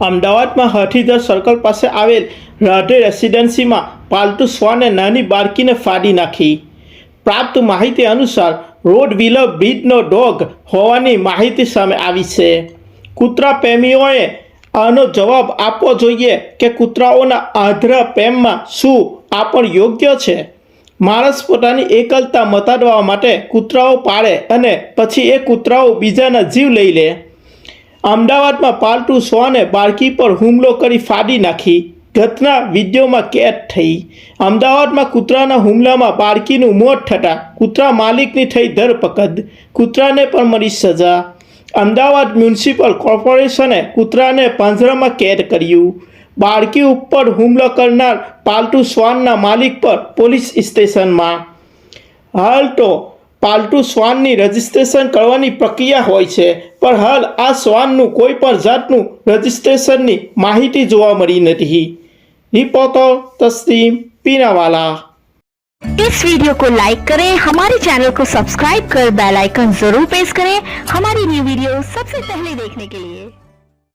અમદાવાદમાં હઠીધર સર્કલ પાસે આવેલ રાધે રેસિડેન્સીમાં પાલતુ શ્વાને નાની બાળકીને ફાડી નાખી. પ્રાપ્ત માહિતી અનુસાર રોડ વ્હીલર બ્રિજનો ડોગ હોવાની માહિતી સામે આવી છે. કૂતરા પ્રેમીઓએ આનો જવાબ આપવો જોઈએ કે કૂતરાઓના આંધ્ર પ્રેમમાં શું આ પણ યોગ્ય છે? માણસ પોતાની એકલતા મતાડવા માટે કૂતરાઓ પાળે અને પછી એ કૂતરાઓ બીજાના જીવ લઈ લે. અમદાવાદમાં પાલતુ શ્વાને બાળકી પર હુમલો કરી ફાડી નાખી. ઘટના વિડીયોમાં કેદ થઈ. અમદાવાદમાં કૂતરાના હુમલામાં બાળકીનું મોત થતાં કૂતરા માલિકની થઈ ધરપકડ. કૂતરાને પણ મળી સજા. અમદાવાદ મ્યુનિસિપલ કોર્પોરેશને કૂતરાને પાંજરામાં કેદ કર્યું. બાળકી ઉપર હુમલો કરનાર પાલતુ શ્વાનના માલિક પર પોલીસ સ્ટેશનમાં. હાલ તો પાલતુ શ્વાનની રજિસ્ટ્રેશન કરવાની પ્રક્રિયા હોય છે પણ હાલ આ શ્વાનનું કોઈ પણ જાતનું રજિસ્ટ્રેશનની માહિતી જોવા મળી નથી રિપોર્ટર તસ્લીમ પીનાવાલા इस वीडियो को लाइक करें हमारे चैनल को सब्सक्राइब कर बेल आइकन जरूर प्रेस करें हमारी न्यू वीडियो सबसे पहले देखने के लिए